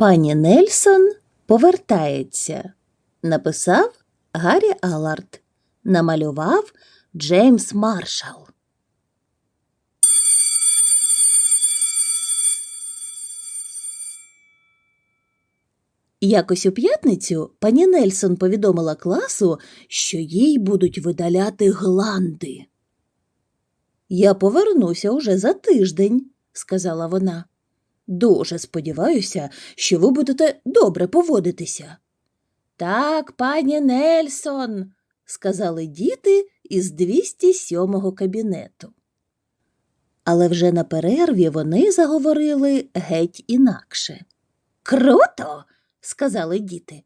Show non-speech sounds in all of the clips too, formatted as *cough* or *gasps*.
Пані Нельсон повертається. Написав Гаррі Алард. Намалював Джеймс Маршал. Якось у п'ятницю пані Нельсон повідомила класу, що їй будуть видаляти гланди. Я повернуся уже за тиждень, сказала вона. Дуже сподіваюся, що ви будете добре поводитися. Так, пані Нельсон, сказали діти із 207-го кабінету. Але вже на перерві вони заговорили геть інакше. Круто, сказали діти.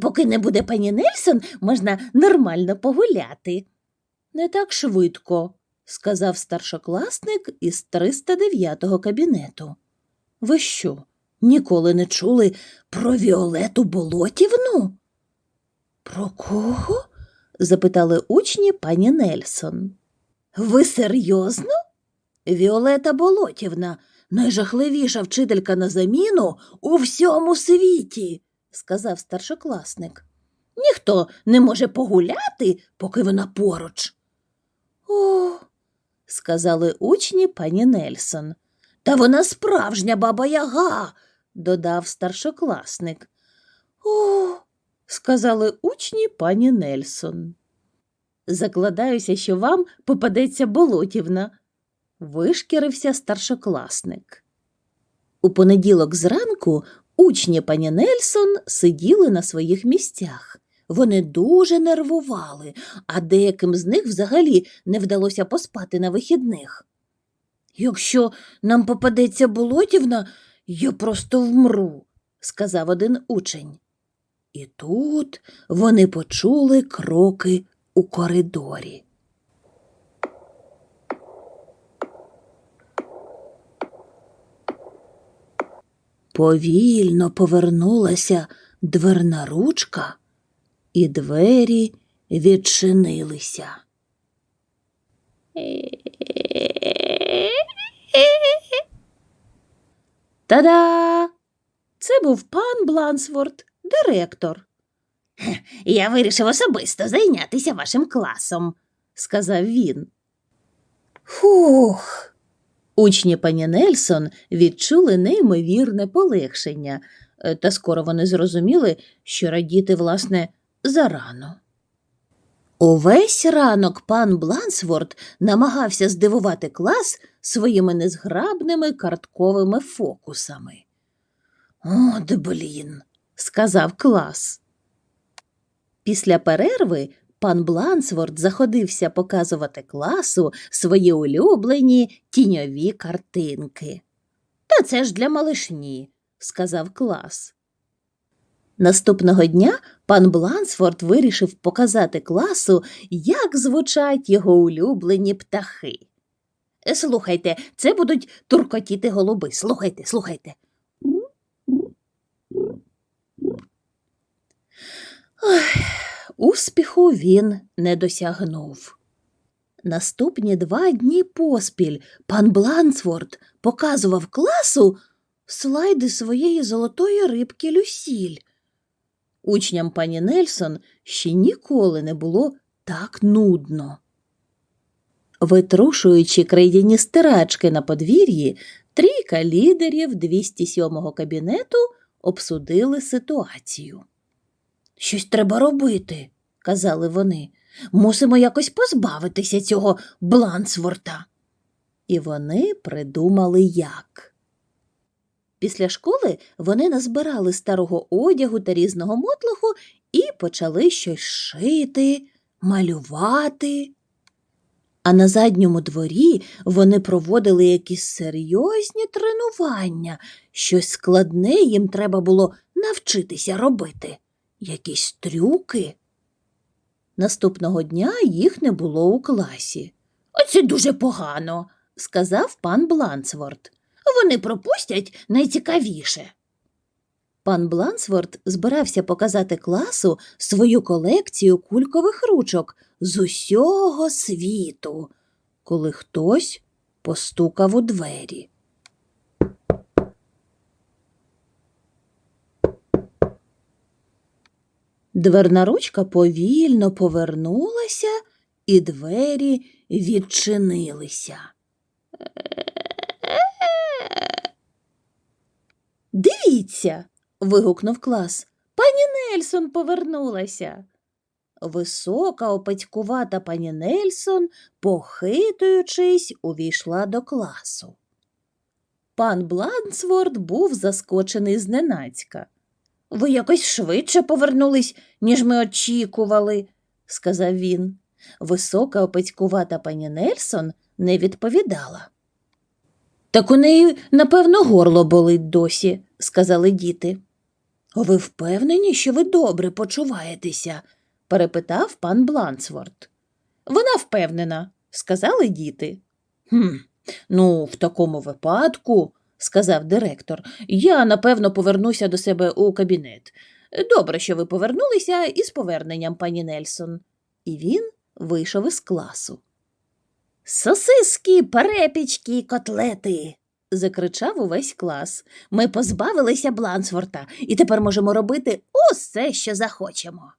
Поки не буде пані Нельсон, можна нормально погуляти. Не так швидко, сказав старшокласник із 309-го кабінету. Ви що, ніколи не чули про Віолету Болотівну? Про кого? запитали учні пані Нельсон. Ви серйозно? Віолета Болотівна, найжахливіша вчителька на заміну у всьому світі, сказав старшокласник. Ніхто не може погуляти, поки вона поруч. О, сказали учні пані Нельсон. Та вона справжня баба Яга, додав старшокласник. О, сказали учні пані Нельсон. Закладаюся, що вам попадеться болотівна, вишкірився старшокласник. У понеділок зранку учні пані Нельсон сиділи на своїх місцях. Вони дуже нервували, а деяким з них взагалі не вдалося поспати на вихідних. Якщо нам попадеться болотівна, я просто вмру, сказав один учень. І тут вони почули кроки у коридорі. Повільно повернулася дверна ручка, і двері відчинилися. Та-да! Це був пан Блансворд, директор. *laughs* Я вирішив особисто зайнятися вашим класом, сказав він. Фух. Учні пані Нельсон відчули неймовірне полегшення, е, та скоро вони зрозуміли, що радіти, власне, зарано. Увесь ранок пан Блансворд намагався здивувати клас своїми незграбними картковими фокусами. От блін, сказав клас. Після перерви пан Блансворд заходився показувати класу свої улюблені тіньові картинки. Та це ж для малишні, сказав клас. Наступного дня пан Блансфорд вирішив показати класу, як звучать його улюблені птахи. Слухайте, це будуть туркотіти голуби. Слухайте, слухайте. Ой, успіху він не досягнув. Наступні два дні поспіль пан Блансворд показував класу слайди своєї золотої рибки Люсіль. Учням пані Нельсон ще ніколи не було так нудно. Витрушуючи крейдяні стирачки на подвір'ї, трійка лідерів 207-го кабінету обсудили ситуацію. Щось треба робити, казали вони. Мусимо якось позбавитися цього блансворта. І вони придумали як. Після школи вони назбирали старого одягу та різного мотлоху і почали щось шити, малювати. А на задньому дворі вони проводили якісь серйозні тренування, щось складне їм треба було навчитися робити, якісь трюки. Наступного дня їх не було у класі. Оце дуже погано, сказав пан Блансворд. Вони пропустять найцікавіше. Пан Блансворт збирався показати класу свою колекцію кулькових ручок з усього світу, коли хтось постукав у двері. Дверна ручка повільно повернулася, і двері відчинилися. Дивіться. вигукнув клас. Пані Нельсон повернулася. Висока, опатькувата пані Нельсон, похитуючись, увійшла до класу. Пан Блансворд був заскочений зненацька. Ви якось швидше повернулись, ніж ми очікували, сказав він. Висока опецькувата пані Нельсон не відповідала. Так у неї, напевно, горло болить досі, сказали діти. Ви впевнені, що ви добре почуваєтеся? перепитав пан Блансворд. Вона впевнена, сказали діти. Хм, ну, в такому випадку, сказав директор, я, напевно, повернуся до себе у кабінет. Добре, що ви повернулися із поверненням, пані Нельсон. І він вийшов із класу. Сосиски, перепічки, котлети. закричав увесь клас. Ми позбавилися Блансворта і тепер можемо робити усе, що захочемо.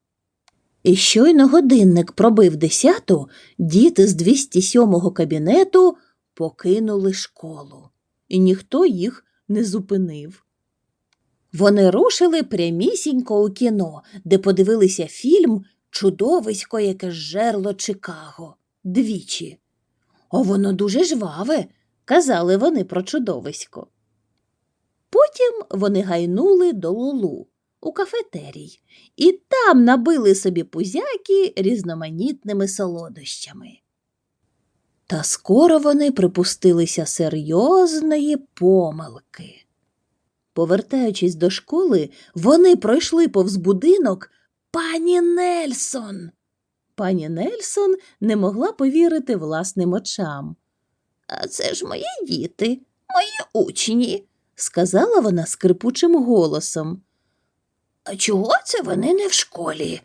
І щойно годинник пробив десяту, діти з 207-го кабінету покинули школу, і ніхто їх не зупинив. Вони рушили прямісінько у кіно, де подивилися фільм Чудовисько, яке жерло Чикаго двічі. О, воно дуже жваве, казали вони про чудовисько. Потім вони гайнули до Лулу у кафетерій і там набили собі пузяки різноманітними солодощами. Та скоро вони припустилися серйозної помилки. Повертаючись до школи, вони пройшли повз будинок пані Нельсон. Пані Нельсон не могла повірити власним очам. А це ж мої діти, мої учні, сказала вона скрипучим голосом. А чого це вони не в школі?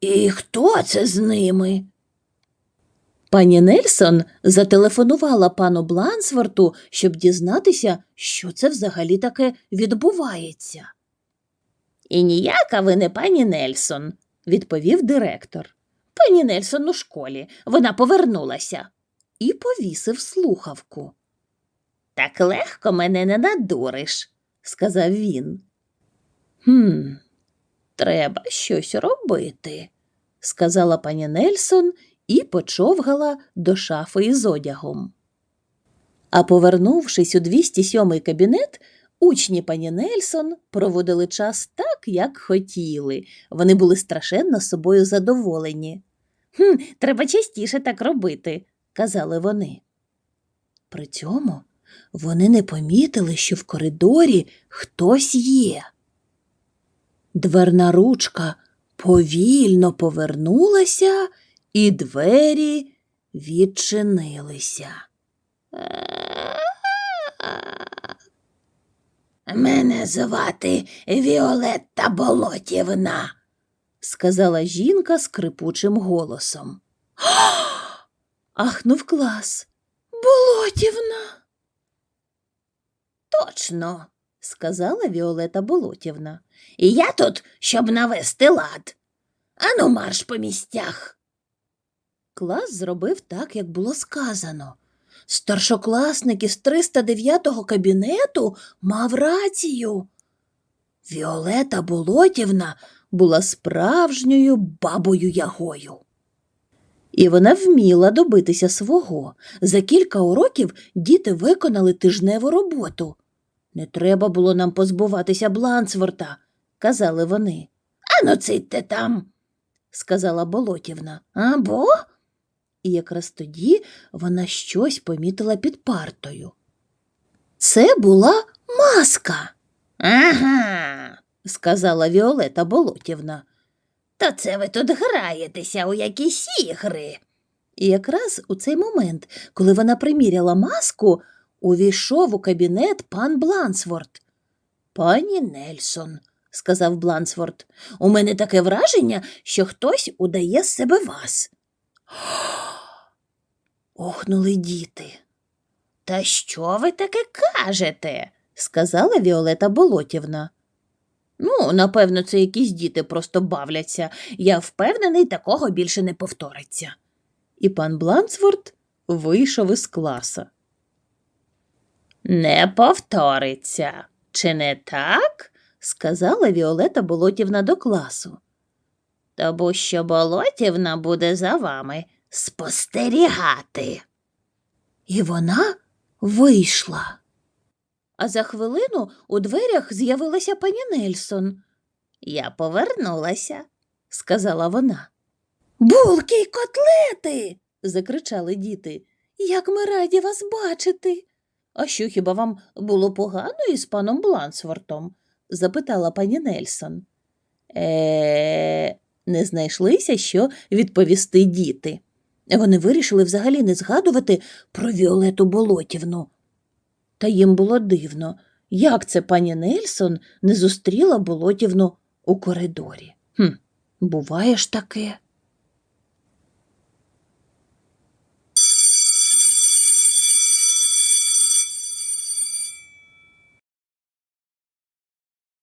І хто це з ними? Пані Нельсон зателефонувала пану Блансворту, щоб дізнатися, що це взагалі таке відбувається. І ніяка ви не пані Нельсон, відповів директор. Пані Нельсон у школі, вона повернулася. І повісив слухавку. Так легко мене не надуриш, сказав він. Хм, треба щось робити, сказала пані Нельсон і почовгала до шафи із одягом. А повернувшись у 207-й кабінет, учні пані Нельсон проводили час так, як хотіли. Вони були страшенно собою задоволені. «Хм, Треба частіше так робити, казали вони. При цьому вони не помітили, що в коридорі хтось є. Дверна ручка повільно повернулася, і двері відчинилися. Мене звати Віолетта Болотівна, сказала жінка скрипучим голосом. *gasps* Ахнув клас. Болотівна. Точно, сказала Віолета Болотівна. І я тут, щоб навести лад. Ану, марш по місцях. Клас зробив так, як було сказано. Старшокласник із 309-го кабінету мав рацію. Віолета Болотівна була справжньою бабою ягою. І вона вміла добитися свого. За кілька уроків діти виконали тижневу роботу. Не треба було нам позбуватися Блансворта, казали вони. Ану, цитьте там, сказала Болотівна. Або? І якраз тоді вона щось помітила під партою. Це була маска. Ага, сказала Віолета Болотівна. То це ви тут граєтеся у якісь ігри. І якраз у цей момент, коли вона приміряла маску, увійшов у кабінет пан Блансворт. Пані Нельсон, сказав Блансворт, у мене таке враження, що хтось удає з себе вас. *gasps* Охнули діти. Та що ви таке кажете? сказала Віолета Болотівна. Ну, напевно, це якісь діти просто бавляться. Я впевнений, такого більше не повториться. І пан Блансворт вийшов із класа. Не повториться, чи не так? сказала Віолета Болотівна до класу. Тому що Болотівна буде за вами спостерігати. І вона вийшла. А за хвилину у дверях з'явилася пані Нельсон. Я повернулася, сказала вона. Булки й котлети. закричали діти. Як ми раді вас бачити. А що хіба вам було погано із паном Блансвортом? запитала пані Нельсон. Е, не знайшлися, що відповісти діти. Вони вирішили взагалі не згадувати про Віолету Болотівну. Та їм було дивно, як це пані Нельсон не зустріла Болотівну у коридорі. Хм, буває ж таке.